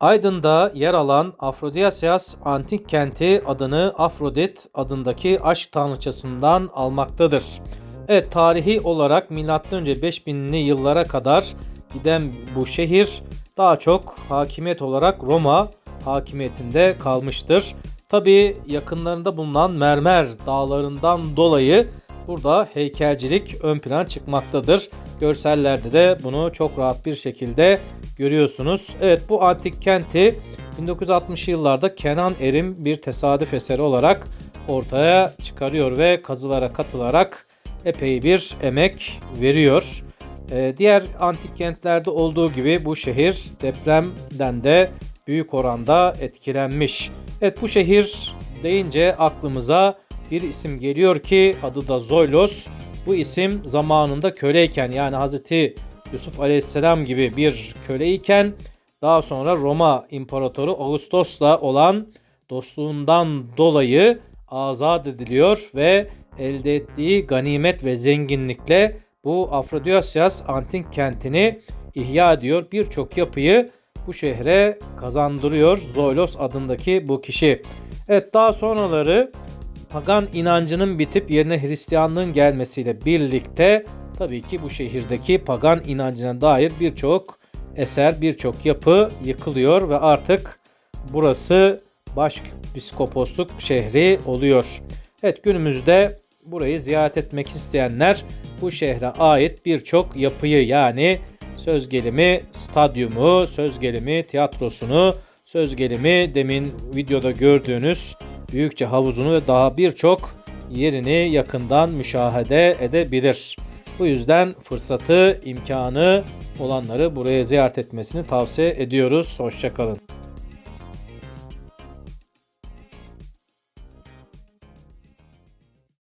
Aydın'da yer alan Afrodiyasyas antik kenti adını Afrodit adındaki aşk tanrıçasından almaktadır. Evet tarihi olarak M.Ö. 5000'li yıllara kadar giden bu şehir daha çok hakimiyet olarak Roma hakimiyetinde kalmıştır. Tabi yakınlarında bulunan mermer dağlarından dolayı burada heykelcilik ön plana çıkmaktadır. Görsellerde de bunu çok rahat bir şekilde görüyorsunuz. Evet bu antik kenti 1960'lı yıllarda Kenan Erim bir tesadüf eseri olarak ortaya çıkarıyor ve kazılara katılarak epey bir emek veriyor. Ee, diğer antik kentlerde olduğu gibi bu şehir depremden de büyük oranda etkilenmiş. Evet bu şehir deyince aklımıza bir isim geliyor ki adı da Zoylos. Bu isim zamanında köleyken yani Hazreti Yusuf Aleyhisselam gibi bir köleyken daha sonra Roma İmparatoru Ağustos'la olan dostluğundan dolayı azat ediliyor ve elde ettiği ganimet ve zenginlikle bu Afrodiyasyas antik kentini ihya ediyor. Birçok yapıyı bu şehre kazandırıyor Zoylos adındaki bu kişi. Evet daha sonraları pagan inancının bitip yerine Hristiyanlığın gelmesiyle birlikte tabii ki bu şehirdeki pagan inancına dair birçok eser, birçok yapı yıkılıyor ve artık burası başpiskoposluk şehri oluyor. Evet günümüzde burayı ziyaret etmek isteyenler bu şehre ait birçok yapıyı yani söz gelimi stadyumu, söz gelimi tiyatrosunu, söz gelimi demin videoda gördüğünüz büyükçe havuzunu ve daha birçok yerini yakından müşahede edebilir. Bu yüzden fırsatı, imkanı olanları buraya ziyaret etmesini tavsiye ediyoruz. Hoşçakalın.